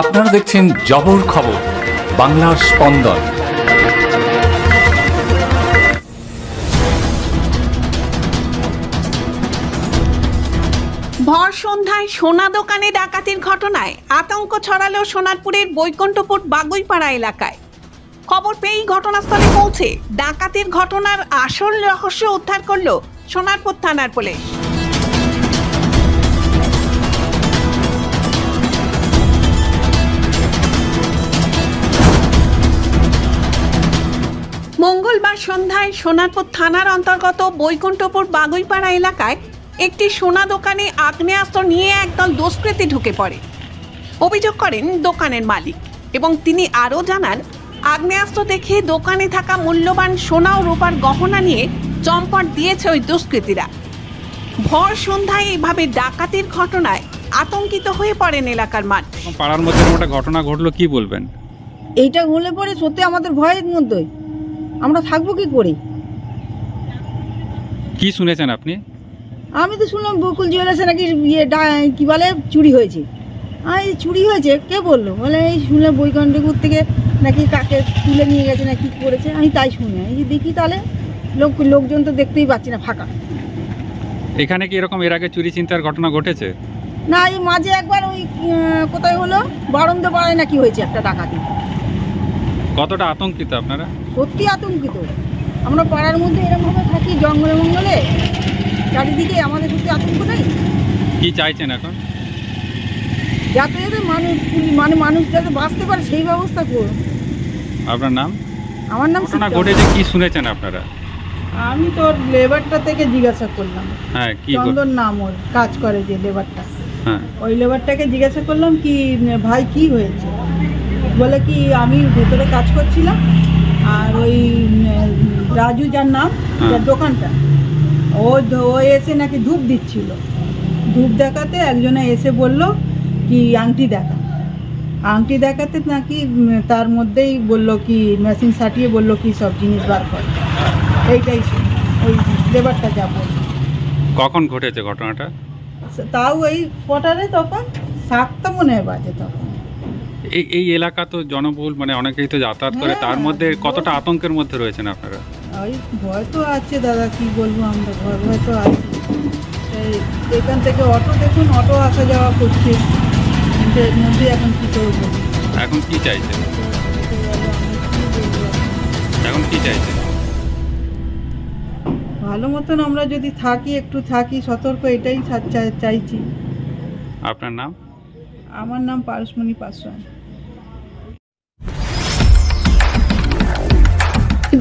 আপনারা দেখছেন জবর খবর, বাংলার স্পন্দন। ভর সন্ধ্যায় সোনা দোকানে ডাকাতির ঘটনায় আতঙ্ক ছড়ালো সোনারপুরের বৈকুণ্ঠপুর বাগুইপাড়া এলাকায়। খবর পেয়েই ঘটনাস্থলে পৌঁছে ডাকাতির ঘটনার আসল রহস্য উদ্ধার করল সোনারপুর থানার পুলিশ। মঙ্গলবার সন্ধ্যায় সোনারপুর থানার অন্তর্গত বৈকুণ্ঠপুর বাগুইপাড়া এলাকায় একটি সোনা দোকানে আগ্নেয়াস্ত্র নিয়ে একদল দুষ্কৃতী ঢুকে পড়ে। অভিযোগ করেন দোকানের মালিক এবং তিনি আরও জানান আগ্নেয়াস্ত্র দেখে দোকানে থাকা মূল্যবান সোনা ও রূপার গহনা নিয়ে চম্পট দিয়েছে ওই দুষ্কৃতীরা। ভর সন্ধ্যায় এইভাবে ডাকাতির ঘটনায় আতঙ্কিত হয়ে পড়েন এলাকার মানুষ। পাড়ার মধ্যে একটা ঘটনা ঘটলো কি বলবেন? এইটা হলে পরে সত্যি আমাদের ভয়ের মধ্যে আমরা থাকব কি করে? কি শুনেছেন আপনি? আমি তো শুনলাম বকুল জুয়েলার্সে নাকি ইয়ে ডা- কি বলে চুরি হয়েছে। আমি চুরি হয়েছে? কে বলল? বলে এই শুনে বৈকণ্ঠপুর থেকে নাকি কাকে তুলে নিয়ে গেছে না কি করেছে? আমি তাই শুনি। এই যে দেখি তাহলে লোক লোকজন তো দেখতেই পাচ্ছি না ফাঁকা। এখানে কি এরকম এর আগে চুরি চিন্তার ঘটনা ঘটেছে? না এই মাঝে একবার ওই আহ, কোথায় হলো? বারন্দ পাড়ায় নাকি হয়েছে একটা ডাকাতি। কতটা আতঙ্কিত আপনারা? সত্যি আতঙ্কিত। আমরা পাড়ার মধ্যে এরকমভাবে থাকি জঙ্গলে মঙ্গলে চারিদিকে আমাদের সত্যি আতঙ্ক নেই। কি চাইছেন এখন? যাতে যাতে মানুষ মানে মানুষ যাতে বাঁচতে পারে সেই ব্যবস্থা করুন। আপনার নাম? আমার নাম ঘটনা ঘটেছে কি শুনেছেন আপনারা? আমি তোর লেবারটা থেকে জিজ্ঞাসা করলাম। হ্যাঁ কি চন্দন নাম ওর কাজ করে যে লেবারটা। হ্যাঁ। ওই লেবারটাকে জিজ্ঞাসা করলাম কি ভাই কি হয়েছে? বলে কি আমি ভেতরে কাজ করছিলাম আর ওই রাজু যার নাম হ্যাঁ। যার দোকানটা ও ও এসে নাকি ধূপ দিচ্ছিল। ধূপ দেখাতে একজনে এসে বলল কি আংটি দেখা। আংটি দেখাতে নাকি তার মধ্যেই বলল কি মেশিন সাটিয়ে বলল কি সব জিনিস বার কর। এইটাই ওই লেবারটা যা বলল। কখন ঘটেছে ঘটনাটা? তাও এই কটারে তখন? সাতটা মনে হয় বাজে তখন। এই এই এলাকা তো জনবহুল মানে অনেকেই তো যাতায়াত করে। হ্যাঁ, তার মধ্যে কতটা আতঙ্কের মধ্যে রয়েছেন আপনারা? ওই ভয় তো আছে দাদা কি বলব আমরা? ভয় ভয় তো আছে। এই এখান থেকে অটো দেখুন অটো আসা যাওয়া করছে। কিন্তু এর মধ্যে এখন কী করে বলি এখন কি চাইছেন? এখন কি চাইছেন? ভালো মতন আমরা যদি থাকি একটু থাকি সতর্ক এটাই চাইছি। আপনার নাম? আমার নাম পারসমণি পাসওয়ান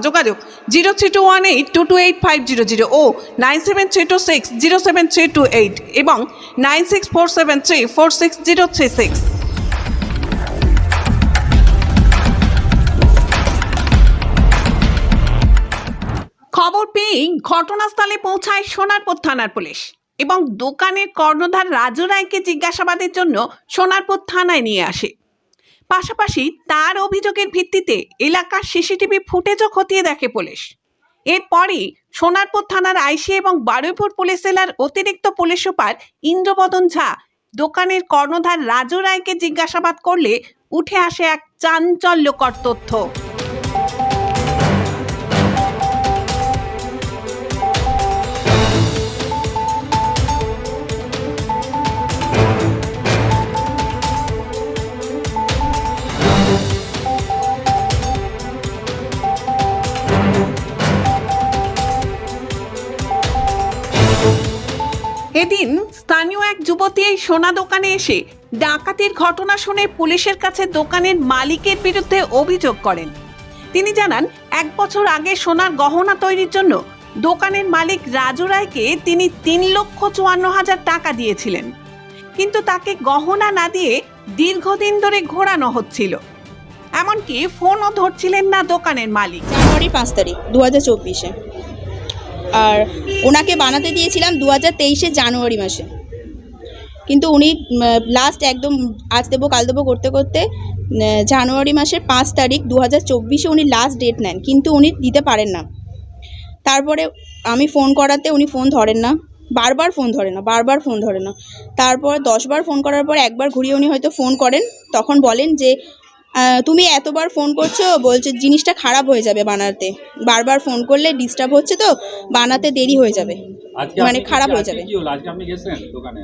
যোগাযোগ zero three two one eight two two eight five zero zero ও nine seven three two six zero seven three two eight এবং nine six four seven three four six zero three six খবর পেয়েই ঘটনাস্থলে পৌঁছায় সোনারপুর থানার police এবং দোকানের কর্ণধার রাজু রায়কে জিজ্ঞাসাবাদের জন্য সোনারপুর থানায় নিয়ে আসে পাশাপাশি তার অভিযোগের ভিত্তিতে এলাকার সিসিটিভি ফুটেজও খতিয়ে দেখে পুলিশ। এরপরই সোনারপুর থানার আইসি এবং বারুইপুর পুলিশ জেলার অতিরিক্ত পুলিশ সুপার ইন্দ্রবদন ঝা দোকানের কর্ণধার রাজু রায়কে জিজ্ঞাসাবাদ করলে উঠে আসে এক চাঞ্চল্যকর তথ্য। এদিন স্থানীয় এক যুবতী এই সোনা দোকানে এসে ডাকাতির ঘটনা শুনে পুলিশের কাছে দোকানের মালিকের বিরুদ্ধে অভিযোগ করেন। তিনি জানান, এক বছর আগে সোনার গহনা তৈরির জন্য দোকানের মালিক রাজু রায়কে তিনি তিন লক্ষ চুয়ান্ন হাজার টাকা দিয়েছিলেন। কিন্তু তাকে গহনা না দিয়ে দীর্ঘদিন ধরে ঘোরানো হচ্ছিল। এমনকি ফোনও ধরছিলেন না দোকানের মালিক। জানুয়ারি পাঁচ তারিখ, দু হাজার চব্বিশে। আর ওনাকে বানাতে দিয়েছিলাম দু হাজার তেইশে জানুয়ারি মাসে। কিন্তু উনি লাস্ট একদম আজ দেবো, কাল দেবো করতে করতে জানুয়ারি মাসের পাঁচ তারিখ দু হাজার চব্বিশে উনি লাস্ট ডেট নেন, কিন্তু উনি দিতে পারেন না। তারপরে আমি ফোন করাতে উনি ফোন ধরেন না, বারবার ফোন ধরে না, বারবার ফোন ধরে না। তারপর দশবার ফোন করার পর একবার ঘুরিয়ে উনি হয়তো ফোন করেন, তখন বলেন যে তুমি এতবার ফোন করছ বলছে জিনিসটা খারাপ হয়ে যাবে বানাতে। বারবার ফোন করলে ডিস্টার্ব হচ্ছে তো বানাতে দেরি হয়ে যাবে। মানে খারাপ হয়ে যাবে।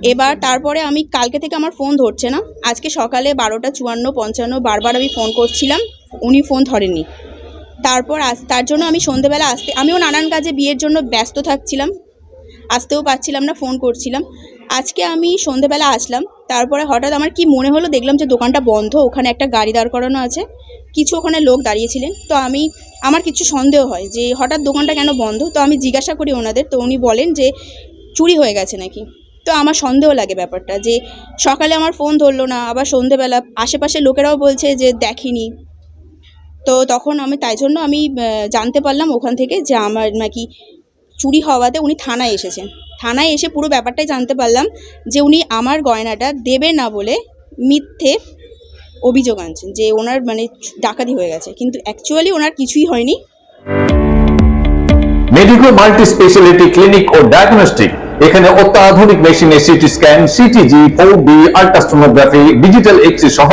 এবার তারপরে আমি কালকে থেকে আমার ফোন ধরছে না। আজকে সকালে বারোটা চুয়ান্ন পঞ্চান্ন বারবার আমি ফোন করছিলাম উনি ফোন ধরেননি। তারপর আস তার জন্য আমি সন্ধেবেলা আসতে আমিও নানান কাজে বিয়ের জন্য ব্যস্ত থাকছিলাম। আসতেও পারছিলাম না ফোন করছিলাম। আজকে আমি সন্ধেবেলা আসলাম, তারপরে হঠাৎ আমার কি মনে হলো দেখলাম যে দোকানটা বন্ধ, ওখানে একটা গাড়ি দাঁড় করানো আছে, কিছু ওখানে লোক দাঁড়িয়েছিলেন, তো আমি, আমার কিছু সন্দেহ হয় যে হঠাৎ দোকানটা কেন বন্ধ, তো আমি জিজ্ঞাসা করি ওনাদের, তো উনি বলেন যে চুরি হয়ে গেছে নাকি, তো আমার সন্দেহ লাগে ব্যাপারটা, যে সকালে আমার ফোন ধরলো না, আবার সন্ধেবেলা আশেপাশে লোকেরাও বলছে যে দেখিনি, তো তখন আমি তাই জন্য আমি জানতে পারলাম ওখান থেকে যে আমার নাকি চুরি হওয়াতে উনি থানায় এসেছেন থানায় এসে পুরো ব্যাপারটাই জানতে পারলাম যে উনি আমার গয়নাটা দেবে না বলে মিথ্যে অভিযোগ আনছেন, যে ওনার মানে ডাকাতি হয়ে গেছে। কিন্তু অ্যাকচুয়ালি ওনার কিছুই হয়নি। মেডিকো মাল্টি স্পেশালিটি ক্লিনিক ও ডায়াগনস্টিক, এখানে অত্যাধুনিক মেশিনে CT scan, CTG four ultrasonography, digital X সহ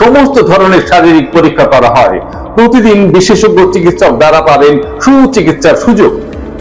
সমস্ত ধরনের শারীরিক পরীক্ষা করা হয়। প্রতিদিন বিশেষজ্ঞ চিকিৎসক দ্বারা পাবেন সুচিকিৎসার সুযোগ।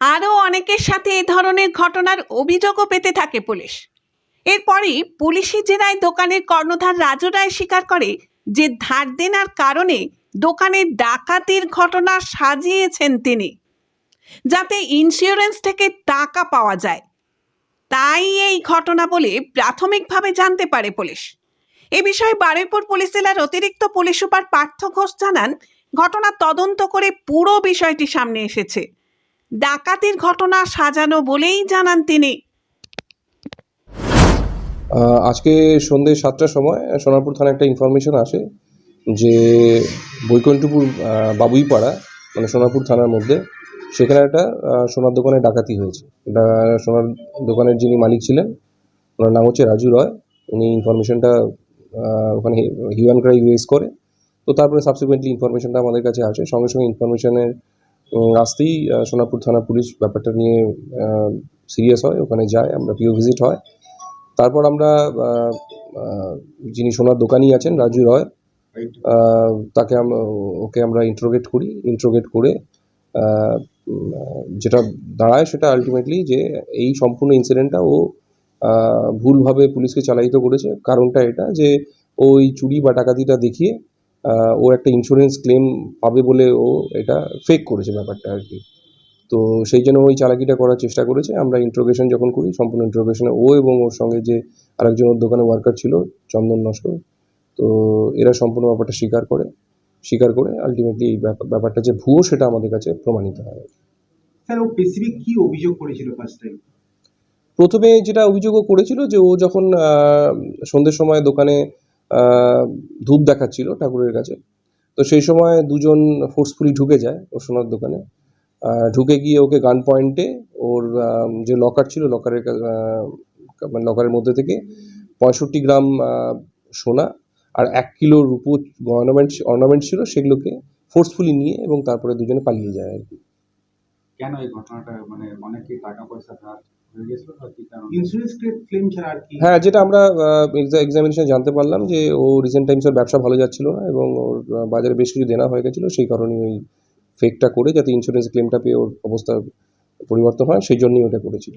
আরও অনেকের সাথে এ ধরনের ঘটনার অভিযোগও পেতে থাকে পুলিশ। এরপরই পুলিশি জেরায় দোকানের কর্ণধার রাজু রায় স্বীকার করে যে ধার দেনার কারণে দোকানের ডাকাতির ঘটনা সাজিয়েছেন তিনি, যাতে ইন্স্যুরেন্স থেকে টাকা পাওয়া যায়। তাই এই ঘটনা বলে প্রাথমিকভাবে জানতে পারে পুলিশ। এ বিষয়ে বারুইপুর পুলিশ জেলার অতিরিক্ত পুলিশ সুপার পার্থ ঘোষ জানান, ঘটনা তদন্ত করে পুরো বিষয়টি সামনে এসেছে। ডাকাতির ঘটনা সাজানো বলেই জানান তিনি। আজকে সন্ধ্যে সাতটার সময় সোনারপুর থানায় একটা ইনফরমেশন আসে যে বৈকুণ্ঠপুর বাবুইপাড়া মানে সোনারপুর থানার মধ্যে সেখানে একটা সোনার দোকানে ডাকাতি হয়েছে। সোনার দোকানের যিনি মালিক ছিলেন, ওনার নাম হচ্ছে রাজু রয়। উনি ইনফরমেশনটা ওখানে হিউম্যান ক্রাইম রেজ করে। তো তারপরে সাবসিকুয়েন্টলি ইনফরমেশনটা আমাদের কাছে আসে। সঙ্গে সঙ্গে ইনফরমেশনের আসতেই সোনাপুর থানা পুলিশ ব্যাপারটা নিয়ে সিরিয়াস হয়, ওখানে যায়, আমরা পিও ভিজিট হয়। তারপর আমরা যিনি সোনার দোকানি আছেন, রাজু রয় তাকে ওকে আমরা ইন্ট্রোগেট করি। ইন্ট্রোগেট করে যেটা দাঁড়ায় সেটা আলটিমেটলি যে এই সম্পূর্ণ ইনসিডেন্টটা ও ভুলভাবে পুলিশকে চালায়িত করেছে। কারণটা এটা যে ওই চুরি বা ডাকাতিটা দেখিয়ে ও একটা ইন্স্যুরেন্স ক্লেম পাবে বলে ও এটা ফেক করেছে ব্যাপারটা আর কি। তো সেই জন্য ওই চালাকিটা করার চেষ্টা করেছে। আমরা ইন্ট্রোগেশন যখন করি সম্পূর্ণ ইন্ট্রোগেশনে ও এবং ওর সঙ্গে যে আরেকজন ওর দোকানে ওয়ার্কার ছিল চন্দন নস্কর তো এরা সম্পূর্ণ ব্যাপারটা স্বীকার করে স্বীকার করে আলটিমেটলি এই ব্যাপার- ব্যাপারটা যে ভুয়ো সেটা আমাদের কাছে প্রমাণিত হয় স্যার ও স্পেসিফিক কি অভিযোগ করেছিল ফার্স্ট টাইম প্রথমে যেটা অভিযোগও করেছিল যে ও যখন সন্ধ্যের সময় দোকানে ধূপ দেখাচ্ছিল ঠাকুরের কাছে। তো সেই সময় দুজন ফোর্সফুলি ঢুকে যায় ও সোনার দোকানে। ঢুকে গিয়ে ওকে গান পয়েন্টে ওর যে লকার ছিল লকারের মানে লকারের মধ্যে থেকে পঁয়ষট্টি গ্রাম সোনা আর এক কিলো রূপো অর্নামেন্ট অর্নামেন্ট ছিল সেগুলোকে ফোর্সফুলি নিয়ে এবং তারপরে দুজনে পালিয়ে যায় আর কি। কেন এই ঘটনাটা? মানে অনেকে টাকা পয়সা হয়ে হ্যাঁ যেটা আমরা এক্সামিনেশনে জানতে পারলাম যে ও রিসেন্ট টাইমস ওর ব্যবসা ভালো যাচ্ছিল না এবং ওর বাজারে বেশ কিছু দেনা হয়ে গেছিল সেই কারণে ওই ফেকটা করে যাতে ইন্স্যুরেন্স ক্লেমটা পেয়ে ওর অবস্থা পরিবর্তন হয় সেই জন্যই ওটা করেছিল।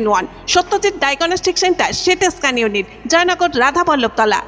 one. Satyajit diagnostic centre CT scan unit Jaynagar Radhapallabtala